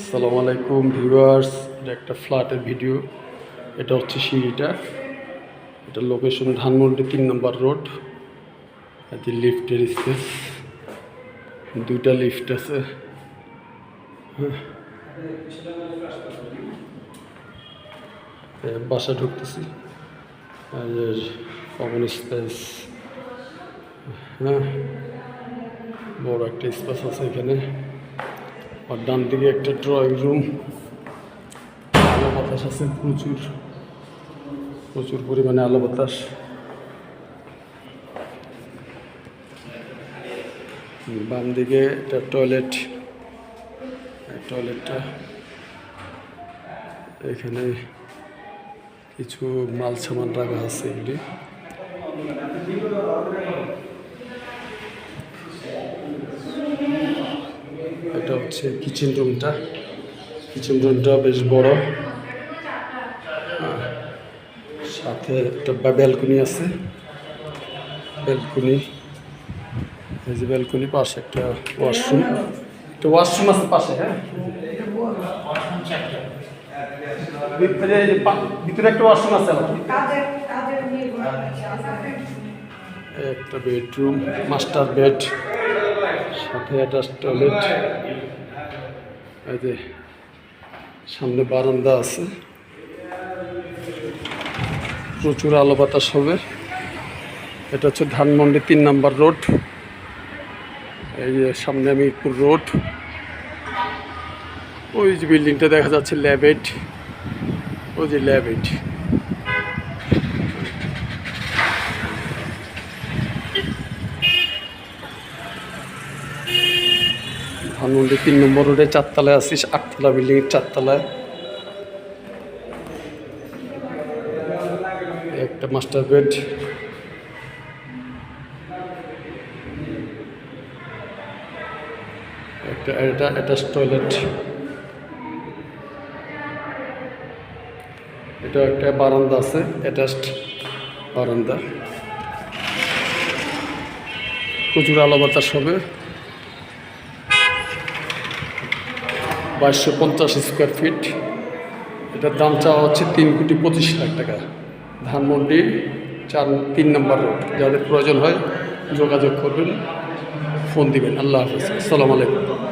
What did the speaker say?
আসসালামু আলাইকুম, ভিউয়ার্স। এটা একটা ফ্ল্যাটের ভিডিও। এটা হচ্ছে সিঁড়িটা। এটা লোকেশন ধানমন্ডি তিন নম্বর রোড। এতে লিফটের স্পেস। দুইটা লিফট আছে। হ্যাঁ। বাসা ঢুকতেছি। আর কমন স্পেস হ্যাঁ। বড় একটা স্পেস আছে এখানে। আর ডান দিকে একটা ড্রয়িং রুম আলো বাতাস আছে প্রচুর। প্রচুর পরিমাণে আলো বাতাস। বাম দিকে একটা টয়লেট টয়লেটটা এখানে কিছু মাল সামান রাখা আছে এগুলি এটা হচ্ছে কিচেন রুমটা কিচেন রুমটা বেশ বড়। সাথে একটা ব্যালকনি আছে। ব্যালকনি এই যে ব্যালকনি পাশে একটা ওয়াশরুম একটা ওয়াশরুম আছে পাশে হ্যাঁ? ভিতরে একটা ওয়াশরুম আছে একটা বেডরুম মাস্টার বেড সাথে একটা টয়লেট এই যে সামনে বারান্দা আছে। প্রচুর আলো বাতাস হবে। এটা হচ্ছে ধানমন্ডি তিন নাম্বার রোড। এই যে সামনে মিরপুর রোড। ওই যে বিল্ডিংটা দেখা যাচ্ছে ল্যাবেট। ওই যে ল্যাবেট। ধানমন্ডি তিন নম্বর রোডে চারতলায় আছিস, আটতলা বিল্ডিংয়ের চারতলায়। একটা মাস্টার বেড একটা, এটা অ্যাটাচ টয়লেট এটা একটা বারান্দা আছে অ্যাটাচড বারান্দা। প্রচুর আলো বাতাস হবে। বাইশশো পঞ্চাশ স্কোয়ার ফিট এটার দাম চাওয়া হচ্ছে তিন কোটি পঁচিশ লাখ টাকা। ধানমন্ডি চার, তিন নম্বর রোড। যাদের প্রয়োজন হয় যোগাযোগ করবেন, ফোন দিবেন। আল্লাহ হাফিজ। আসসালামু আলাইকুম।